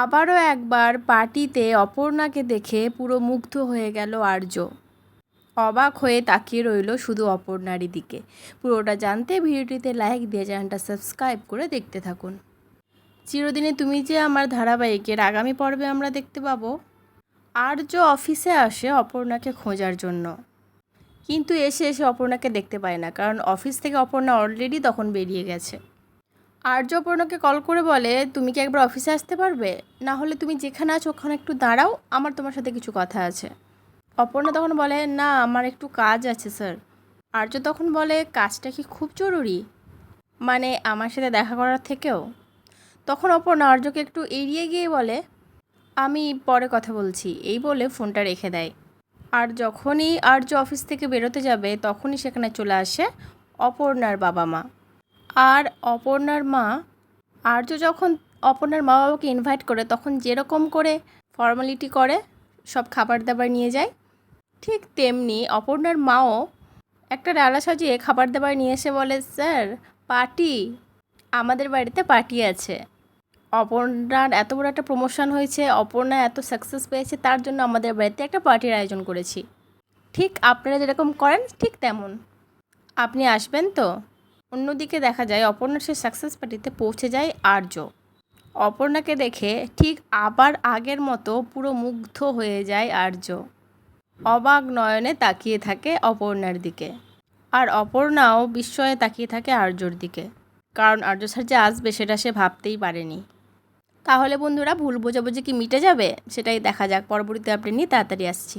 আবারও একবার পার্টিতে অপর্ণাকে দেখে পুরো মুগ্ধ হয়ে গেল আর্য। অবাক হয়ে তাকিয়ে রইল শুধু অপর্ণারই দিকে। পুরোটা জানতে ভিডিওটিতে লাইক দিয়ে চ্যানেলটা সাবস্ক্রাইব করে দেখতে থাকুন। চিরদিনে তুমি যে আমার ধারাবাহিকের আগামী পর্বে আমরা দেখতে পাবো, আর্য অফিসে আসে অপর্ণাকে খোঁজার জন্য। কিন্তু এসে এসে অপর্ণাকে দেখতে পায় না, কারণ অফিস থেকে অপর্ণা অলরেডি তখন বেরিয়ে গেছে। আর্য অপর্ণাকে কল করে বলে, তুমি কি একবার অফিসে আসতে পারবে? না হলে তুমি যেখানে আছো ওখানে একটু দাঁড়াও, আমার তোমার সাথে কিছু কথা আছে। অপর্ণা তখন বলে, না, আমার একটু কাজ আছে স্যার আর্য তখন বলে, কাজটা কি খুব জরুরি? মানে আমার সাথে দেখা করার থেকেও? তখন অপর্ণা আর্যকে একটু এড়িয়ে গিয়ে বলে, আমি পরে কথা বলছি। এই বলে ফোনটা রেখে দেয়। আর যখনই আর্য অফিস থেকে বেরোতে যাবে, তখনই সেখানে চলে আসে অপর্ণার বাবা মা আর অপর্ণার মা, আর্য যখন অপর্ণার মা বাবাকে ইনভাইট করে, তখন যেরকম করে ফর্মালিটি করে, সব খাবার দাবার নিয়ে যায়। ঠিক তেমনি অপর্ণার মাও একটা ডালা সাজিয়ে খাবার দাবার নিয়ে এসে বলে, স্যার, পার্টি, আমাদের বাড়িতে পার্টি আছে। অপর্ণার এত বড় একটা প্রমোশন হয়েছে, অপর্ণা এত সাকসেস পেয়েছে, তার জন্য আমাদের বাড়িতে একটা পার্টির আয়োজন করেছি। ঠিক আপনারা যেরকম করেন, ঠিক তেমন। আপনি আসবেন তো? অন্যদিকে দেখা যায় অপর্ণার সে সাকসেস পার্টিতে পৌঁছে যায় আর্য। অপর্ণাকে দেখে ঠিক আবার আগের মতো পুরো মুগ্ধ হয়ে যায় আর্য। অবাক নয়নে তাকিয়ে থাকে অপর্ণার দিকে। আর অপর্ণাও বিস্ময়ে তাকিয়ে থাকে আর্যর দিকে। কারণ আর্য স্যার যে আসবে সেটা সে ভাবতেই পারেনি। তাহলে বন্ধুরা, ভুল বোঝাবুঝি কি মিটে যাবে? সেটাই দেখা যাক, পরবর্তীতে আপনি নিয়ে তাড়াতাড়ি আসছি।